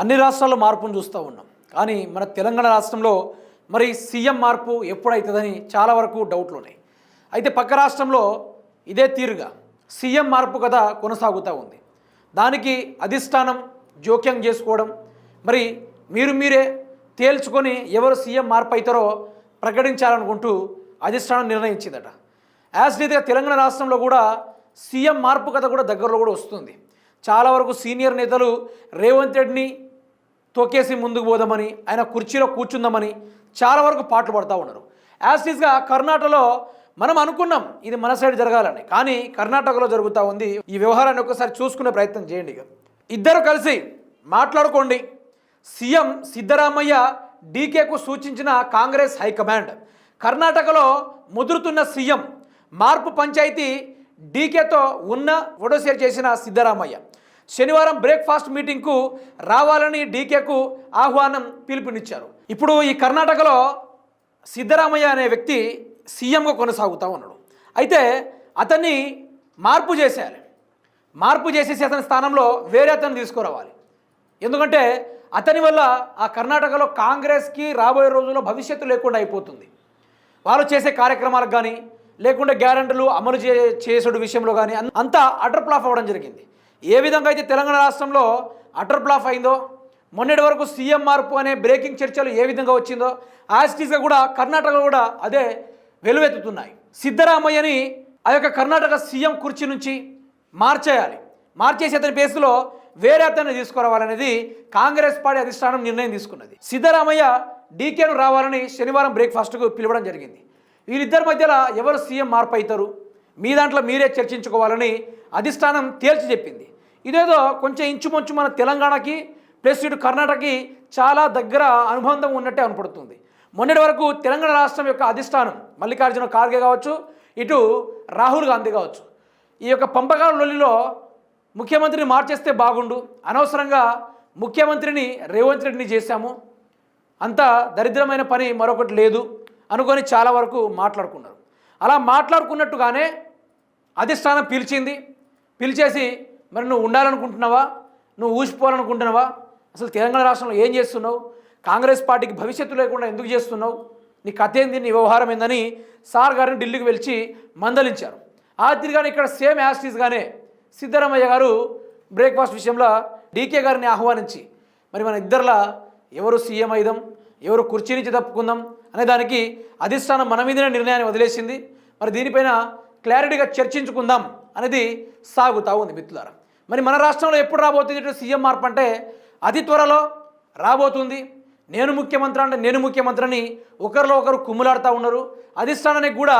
అన్ని రాష్ట్రాల్లో మార్పును చూస్తూ ఉన్నాం. కానీ మన తెలంగాణ రాష్ట్రంలో మరి సీఎం మార్పు ఎప్పుడవుతుందని చాలా వరకు డౌట్లు ఉన్నాయి అయితే పక్క రాష్ట్రంలో ఇదే తీరుగా సీఎం మార్పు కథ కొనసాగుతూ ఉంది. దానికి అధిష్టానం జోక్యం చేసుకోవడం మరి మీరు మీరే తేల్చుకొని ఎవరు సీఎం మార్పు అవుతారో ప్రకటించాలనుకుంటూ అధిష్టానం నిర్ణయించిందట. యాజ్ రీతిగా తెలంగాణ రాష్ట్రంలో కూడా సీఎం మార్పు కథ కూడా దగ్గరలో కూడా వస్తుంది. చాలా వరకు సీనియర్ నేతలు రేవంత్ రెడ్డిని తొక్కేసి ముందుకు పోదామని ఆయన కుర్చీలో కూర్చుందామని చాలా వరకు పాటలు పడుతూ ఉన్నారు. యాజ్ ఈజ్గా కర్ణాటకలో మనం అనుకున్నాం ఇది మన సైడ్ జరగాలని కానీ కర్ణాటకలో జరుగుతూ ఉంది. ఈ వ్యవహారాన్ని ఒకసారి చూసుకునే ప్రయత్నం చేయండి ఇక. ఇద్దరు కలిసి మాట్లాడుకోండి. సీఎం సిద్ధరామయ్య డీకేకు సూచించిన కాంగ్రెస్ హైకమాండ్. కర్ణాటకలో ముదురుతున్న సీఎం మార్పు పంచాయతీ డీకేతో ఉన్న ఫోటోషేర్ చేసిన సిద్ధరామయ్య. శనివారం బ్రేక్ఫాస్ట్ మీటింగ్కు రావాలని డీకేకు ఆహ్వానం పిలుపునిచ్చారు. ఇప్పుడు ఈ కర్ణాటకలో సిద్ధరామయ్య అనే వ్యక్తి సీఎంగా కొనసాగుతూ ఉన్నాడు. అయితే అతన్ని మార్పు చేసేయాలి. మార్పు చేసేసి అతని స్థానంలో వేరే అతను తీసుకురావాలి. ఎందుకంటే అతని వల్ల ఆ కర్ణాటకలో కాంగ్రెస్కి రాబోయే రోజుల్లో భవిష్యత్తు లేకుండా అయిపోతుంది. వాళ్ళు చేసే కార్యక్రమాలకు కానీ లేకుంటే గ్యారంటీలు అమలు చే చేసేడు విషయంలో కానీ అంతా అటర్ ప్లాఫ్ అవ్వడం జరిగింది. ఏ విధంగా అయితే తెలంగాణ రాష్ట్రంలో అటర్ ప్లాఫ్ అయిందో మొన్నటి వరకు సీఎం మార్పు అనే బ్రేకింగ్ చర్చలు ఏ విధంగా వచ్చిందో యాస్టీస్గా కూడా కర్ణాటకలో కూడా అదే వెలువెత్తుతున్నాయి. సిద్ధరామయ్యని ఆ యొక్క కర్ణాటక సీఎం కుర్చీ నుంచి మార్చేయాలి. మార్చేసి అతని పేసులో వేరే అతన్ని తీసుకురావాలనేది కాంగ్రెస్ పార్టీ అధిష్టానం నిర్ణయం తీసుకున్నది. సిద్ధరామయ్య డీకేను రావాలని శనివారం బ్రేక్ఫాస్ట్కు పిలవడం జరిగింది. వీరిద్దరి మధ్యలో ఎవరు సీఎం మార్పు అవుతారు? మీ దాంట్లో మీరే చర్చించుకోవాలని అధిష్టానం తేల్చి చెప్పింది. ఇదేదో కొంచెం ఇంచుమంచు మన తెలంగాణకి ప్లస్ ఇటు కర్ణాటకకి చాలా దగ్గర అనుబంధం ఉన్నట్టే అనుపడుతుంది. మొన్నటి వరకు తెలంగాణ రాష్ట్రం యొక్క అధిష్టానం మల్లికార్జున ఖార్గే కావచ్చు ఇటు రాహుల్ గాంధీ కావచ్చు. ఈ యొక్క పంపకాల లొల్లిలో ముఖ్యమంత్రిని మార్చేస్తే బాగుండు. అనవసరంగా ముఖ్యమంత్రిని రేవంత్ రెడ్డిని చేశాము. అంత దరిద్రమైన పని మరొకటి లేదు అనుకొని చాలా వరకు మాట్లాడుకున్నారు. అలా మాట్లాడుకున్నట్టుగానే అధిష్టానం పిలిచింది. పిలిచేసి మరి నువ్వు ఉండాలనుకుంటున్నావా? నువ్వు ఊసిపోవాలనుకుంటున్నావా అసలు తెలంగాణ రాష్ట్రంలో ఏం చేస్తున్నావు? కాంగ్రెస్ పార్టీకి భవిష్యత్తు లేకుండా ఎందుకు చేస్తున్నావు? నీ కథ ఏంది? నీ వ్యవహారం ఏందని సార్ గారిని ఢిల్లీకి వెళ్ళి మందలించారు. ఆ తిరిగానే ఇక్కడ సేమ్ యాస్టీస్గానే సిద్ధరామయ్య గారు బ్రేక్ఫాస్ట్ విషయంలో డీకే గారిని ఆహ్వానించి మరి మన ఇద్దరులా ఎవరు సీఎం అయిదాం? ఎవరు కుర్చీ నుంచి తప్పుకుందాం? అనే దానికి అధిష్టానం మన మీదనే నిర్ణయాన్ని వదిలేసింది. మరి దీనిపైన క్లారిటీగా చర్చించుకుందాం అనేది సాగుతూ ఉంది మిత్రులారా. మరి మన రాష్ట్రంలో ఎప్పుడు రాబోతుంది సీఎం మార్పు అంటే అతి త్వరలో రాబోతుంది. నేను ముఖ్యమంత్రి అంటే నేను ముఖ్యమంత్రి అని ఒకరిలో ఒకరు కుమ్ములాడుతూ ఉన్నారు. అధిష్టానానికి కూడా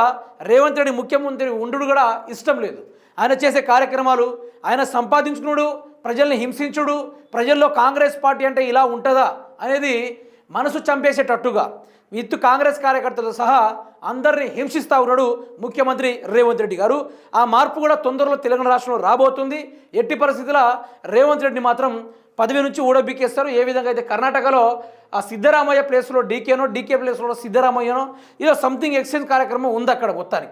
రేవంత్ రెడ్డి ముఖ్యమంత్రి ఉండు కూడా ఇష్టం లేదు. ఆయన చేసే కార్యక్రమాలు ఆయన సంపాదించుకున్నాడు ప్రజల్ని హింసించుడు ప్రజల్లో కాంగ్రెస్ పార్టీ అంటే ఇలా ఉంటుందా అనేది మనసు చంపేసేటట్టుగా. విత్ కాంగ్రెస్ కార్యకర్తలతో సహా అందరినీ హింసిస్తూ ఉన్నాడు ముఖ్యమంత్రి రేవంత్ రెడ్డి గారు. ఆ మార్పు కూడా తొందరలో తెలంగాణ రాష్ట్రంలో రాబోతుంది. ఎట్టి పరిస్థితుల రేవంత్ రెడ్డిని మాత్రం పదవి నుంచి ఊడబిక్కేస్తారు. ఏ విధంగా అయితే కర్ణాటకలో ఆ సిద్ధరామయ్య ప్లేస్లో డీకేనో డీకే ప్లేస్లో సిద్ధరామయ్యనో ఇదో సంథింగ్ ఎక్స్చేంజ్ కార్యక్రమం ఉంది అక్కడ మొత్తానికి.